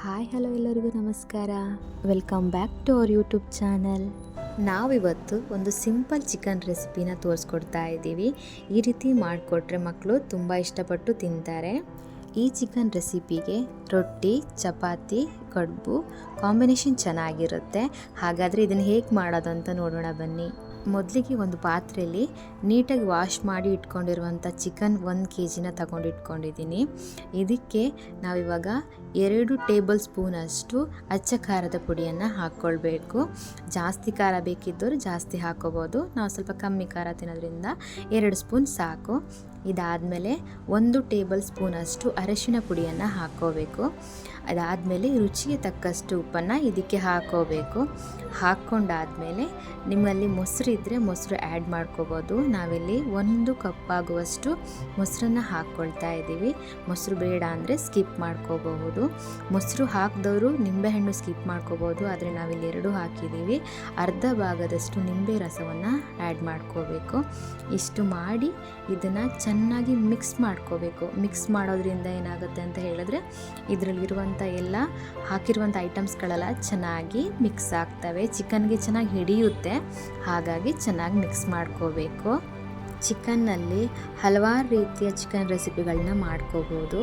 Hi, hello ಎಲ್ಲರಿಗೂ ನಮಸ್ಕಾರ. Welcome back to our YouTube channel ನಾವಿವತ್ತು ಒಂದು ಸಿಂಪಲ್ ಚಿಕನ್ ರೆಸಿಪಿನ ತೋರಿಸ್ಕೊಡ್ತಾ ಇದ್ದೀವಿ. ಈ ರೀತಿ ಮಾಡಿಕೊಟ್ರೆ ಮಕ್ಕಳು ತುಂಬ ಇಷ್ಟಪಟ್ಟು ತಿಂತಾರೆ. ಈ ಚಿಕನ್ ರೆಸಿಪಿಗೆ ರೊಟ್ಟಿ, ಚಪಾತಿ, ಕಡುಬು ಕಾಂಬಿನೇಷನ್ ಚೆನ್ನಾಗಿರುತ್ತೆ. ಹಾಗಾದರೆ ಇದನ್ನು ಹೇಗೆ ಮಾಡೋದು ಅಂತ ನೋಡೋಣ ಬನ್ನಿ. ಮೊದಲಿಗೆ ಒಂದು ಪಾತ್ರೆಯಲ್ಲಿ ನೀಟಾಗಿ ವಾಶ್ ಮಾಡಿ ಇಟ್ಕೊಂಡಿರುವಂಥ ಚಿಕನ್ ಒಂದು ಕೆ ಜಿನ ತಗೊಂಡಿಟ್ಕೊಂಡಿದ್ದೀನಿ. ಇದಕ್ಕೆ ನಾವಿವಾಗ ಎರಡು ಟೇಬಲ್ ಸ್ಪೂನಷ್ಟು ಅಚ್ಚ ಖಾರದ ಪುಡಿಯನ್ನು ಹಾಕ್ಕೊಳ್ಬೇಕು. ಜಾಸ್ತಿ ಖಾರ ಬೇಕಿದ್ದವರು ಜಾಸ್ತಿ ಹಾಕೋಬೋದು ನಾವು ಸ್ವಲ್ಪ ಕಮ್ಮಿ ಖಾರ ತಿನ್ನೋದ್ರಿಂದ ಎರಡು ಸ್ಪೂನ್ ಸಾಕು. ಇದಾದಮೇಲೆ ಒಂದು ಟೇಬಲ್ ಸ್ಪೂನಷ್ಟು ಅರಶಿನ ಪುಡಿಯನ್ನು ಹಾಕ್ಕೋಬೇಕು. ಅದಾದಮೇಲೆ ರುಚಿಗೆ ತಕ್ಕಷ್ಟು ಉಪ್ಪನ್ನು ಇದಕ್ಕೆ ಹಾಕ್ಕೋಬೇಕು. ಹಾಕ್ಕೊಂಡಾದಮೇಲೆ ನಿಮ್ಮಲ್ಲಿ ಮೊಸರು ಇದ್ದರೆ ಮೊಸರು ಆ್ಯಡ್ ಮಾಡ್ಕೋಬೋದು. ನಾವಿಲ್ಲಿ ಒಂದು ಕಪ್ ಆಗುವಷ್ಟು ಮೊಸರನ್ನು ಹಾಕ್ಕೊಳ್ತಾ ಇದ್ದೀವಿ. ಮೊಸರು ಬೇಡ ಅಂದರೆ ಸ್ಕಿಪ್ ಮಾಡ್ಕೋಬಹುದು. ಮೊಸರು ಹಾಕಿದವರು ನಿಂಬೆಹಣ್ಣು ಸ್ಕಿಪ್ ಮಾಡ್ಕೋಬೋದು ಆದರೆ ನಾವಿಲ್ಲಿ ಎರಡು ಹಾಕಿದ್ದೀವಿ. ಅರ್ಧ ಭಾಗದಷ್ಟು ನಿಂಬೆ ರಸವನ್ನು ಆ್ಯಡ್ ಮಾಡ್ಕೋಬೇಕು. ಇಷ್ಟು ಮಾಡಿ ಇದನ್ನು ಚೆನ್ನಾಗಿ ಮಿಕ್ಸ್ ಮಾಡ್ಕೋಬೇಕು. ಮಿಕ್ಸ್ ಮಾಡೋದ್ರಿಂದ ಏನಾಗುತ್ತೆ ಅಂತ ಹೇಳಿದ್ರೆ, ಇದರಲ್ಲಿರುವಂಥ ಎಲ್ಲ ಹಾಕಿರುವಂಥ ಐಟಮ್ಸ್ಗಳೆಲ್ಲ ಚೆನ್ನಾಗಿ ಮಿಕ್ಸ್ ಆಗ್ತವೆ. ಚಿಕನ್ಗೆ ಚೆನ್ನಾಗಿ ಹಿಡಿಯುತ್ತೆ. ಹಾಗಾಗಿ ಚೆನ್ನಾಗಿ ಮಿಕ್ಸ್ ಮಾಡ್ಕೋಬೇಕು. ಚಿಕನ್ನಲ್ಲಿ ಹಲವಾರು ರೀತಿಯ ಚಿಕನ್ ರೆಸಿಪಿಗಳನ್ನ ಮಾಡ್ಕೋಬೋದು.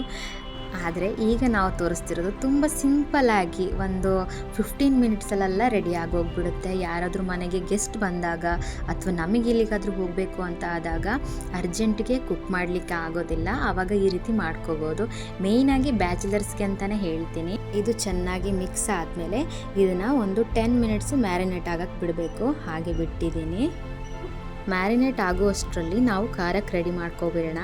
ಆದರೆ ಈಗ ನಾವು ತೋರಿಸ್ತಿರೋದು ತುಂಬ ಸಿಂಪಲ್ಲಾಗಿ ಒಂದು ಫಿಫ್ಟೀನ್ ಮಿನಿಟ್ಸಲ್ಲೆಲ್ಲ ರೆಡಿ ಆಗೋಗ್ಬಿಡುತ್ತೆ. ಯಾರಾದರೂ ಮನೆಗೆ ಗೆಸ್ಟ್ ಬಂದಾಗ ಅಥವಾ ನಮಗೆ ಎಲ್ಲಿಗಾದರೂ ಹೋಗಬೇಕು ಅಂತ ಆದಾಗ ಅರ್ಜೆಂಟಿಗೆ ಕುಕ್ ಮಾಡಲಿಕ್ಕೆ ಆಗೋದಿಲ್ಲ. ಆವಾಗ ಈ ರೀತಿ ಮಾಡ್ಕೋಬೋದು. ಮೇಯ್ನಾಗಿ ಬ್ಯಾಚುಲರ್ಸ್ಗೆ ಅಂತಲೇ ಹೇಳ್ತೀನಿ. ಇದು ಚೆನ್ನಾಗಿ ಮಿಕ್ಸ್ ಆದಮೇಲೆ ಇದನ್ನು ಒಂದು ಟೆನ್ ಮಿನಿಟ್ಸು ಮ್ಯಾರಿನೇಟ್ ಆಗಕ್ಕೆ ಬಿಡಬೇಕು. ಹಾಗೆ ಬಿಟ್ಟಿದ್ದೀನಿ. ಮ್ಯಾರಿನೇಟ್ ಆಗುವಷ್ಟರಲ್ಲಿ ನಾವು ಖಾರಕ್ಕೆ ರೆಡಿ ಮಾಡ್ಕೊಬಿಡೋಣ.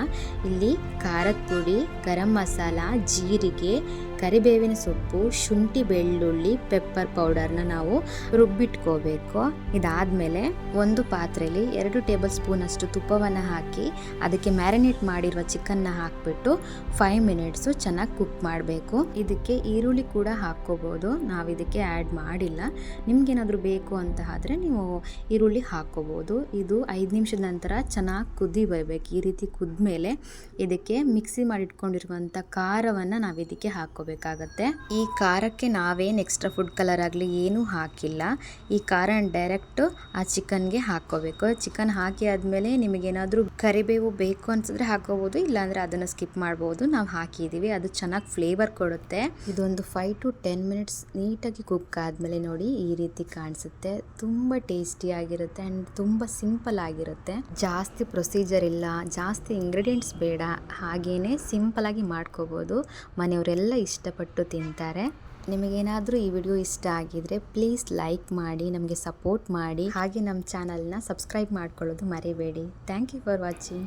ಇಲ್ಲಿ ಖಾರದ ಪುಡಿ ಗರಂ ಮಸಾಲ ಜೀರಿಗೆ ಕರಿಬೇವಿನ ಸೊಪ್ಪು, ಶುಂಠಿ, ಬೆಳ್ಳುಳ್ಳಿ ಪೆಪ್ಪರ್ ಪೌಡರ್ನ ನಾವು ರುಬ್ಬಿಟ್ಕೋಬೇಕು. ಇದಾದಮೇಲೆ ಒಂದು ಪಾತ್ರೆಯಲ್ಲಿ ಎರಡು ಟೇಬಲ್ ಸ್ಪೂನ್ ಅಷ್ಟು ತುಪ್ಪವನ್ನು ಹಾಕಿ ಅದಕ್ಕೆ ಮ್ಯಾರಿನೇಟ್ ಮಾಡಿರುವ ಚಿಕನ್ನ ಹಾಕಿಬಿಟ್ಟು ಫೈವ್ ಮಿನಿಟ್ಸು ಚೆನ್ನಾಗಿ ಕುಕ್ ಮಾಡಬೇಕು. ಇದಕ್ಕೆ ಈರುಳ್ಳಿ ಕೂಡ ಹಾಕ್ಕೋಬೋದು. ನಾವು ಇದಕ್ಕೆ ಆ್ಯಡ್ ಮಾಡಿಲ್ಲ. ನಿಮ್ಗೇನಾದರೂ ಬೇಕು ಅಂತ ಆದರೆ ನೀವು ಈರುಳ್ಳಿ ಹಾಕ್ಕೋಬೋದು. ಇದು ಐದು ನಿಮಿಷದ ನಂತರ ಚೆನ್ನಾಗಿ ಕುದಿ ಬರಬೇಕು. ಈ ರೀತಿ ಕುದ್ಮೇಲೆ ಇದಕ್ಕೆ ಮಿಕ್ಸಿ ಮಾಡಿಟ್ಕೊಂಡಿರುವಂಥ ಖಾರವನ್ನು ನಾವು ಇದಕ್ಕೆ ಹಾಕ್ಕೋಬೇಕಾಗತ್ತೆ ಈ ಖಾರಕ್ಕೆ ನಾವೇನು ಎಕ್ಸ್ಟ್ರಾ ಫುಡ್ ಕಲರ್ ಆಗಲಿ ಏನೂ ಹಾಕಿಲ್ಲ. ಈ ಖಾರ ಡೈರೆಕ್ಟು ಆ ಚಿಕನ್ಗೆ ಹಾಕ್ಕೋಬೇಕು. ಚಿಕನ್ ಹಾಕಿ ಆದಮೇಲೆ ನಿಮಗೇನಾದರೂ ಕರಿಬೇವು ಬೇಕು ಅನ್ಸಿದ್ರೆ ಹಾಕೋಬೋದು ಇಲ್ಲಾಂದರೆ ಅದನ್ನು ಸ್ಕಿಪ್ ಮಾಡ್ಬೋದು. ನಾವು ಹಾಕಿದ್ದೀವಿ ಅದು ಚೆನ್ನಾಗಿ ಫ್ಲೇವರ್ ಕೊಡುತ್ತೆ. ಇದೊಂದು ಫೈವ್ ಟು ಟೆನ್ ಮಿನಿಟ್ಸ್ ನೀಟಾಗಿ ಕುಕ್ ಆದಮೇಲೆ ನೋಡಿ ಈ ರೀತಿ ಕಾಣಿಸುತ್ತೆ. ತುಂಬ ಟೇಸ್ಟಿಯಾಗಿರುತ್ತೆ ಆ್ಯಂಡ್ ತುಂಬ ಸಿಂಪಲ್ ಆಗಿರುತ್ತೆ. ಜಾಸ್ತಿ ಪ್ರೊಸೀಜರ್ ಇಲ್ಲ, ಜಾಸ್ತಿ ಇಂಗ್ರೀಡಿಯೆಂಟ್ಸ್ ಬೇಡ ಹಾಗೇ ಸಿಂಪಲ್ ಆಗಿ ಮಾಡ್ಕೋಬೋದು. ಮನೆಯವರೆಲ್ಲ ಇಷ್ಟಪಟ್ಟು ತಿಂತಾರೆ. ನಿಮಗೇನಾದರೂ ಈ ವಿಡಿಯೋ ಇಷ್ಟ ಆಗಿದ್ರೆ ಪ್ಲೀಸ್ ಲೈಕ್ ಮಾಡಿ, ನಮಗೆ ಸಪೋರ್ಟ್ ಮಾಡಿ. ಹಾಗೆ ನಮ್ಮ ಚಾನಲ್ನ ಸಬ್ಸ್ಕ್ರೈಬ್ ಮಾಡ್ಕೊಳ್ಳೋದು ಮರಿಬೇಡಿ. Thank you for watching.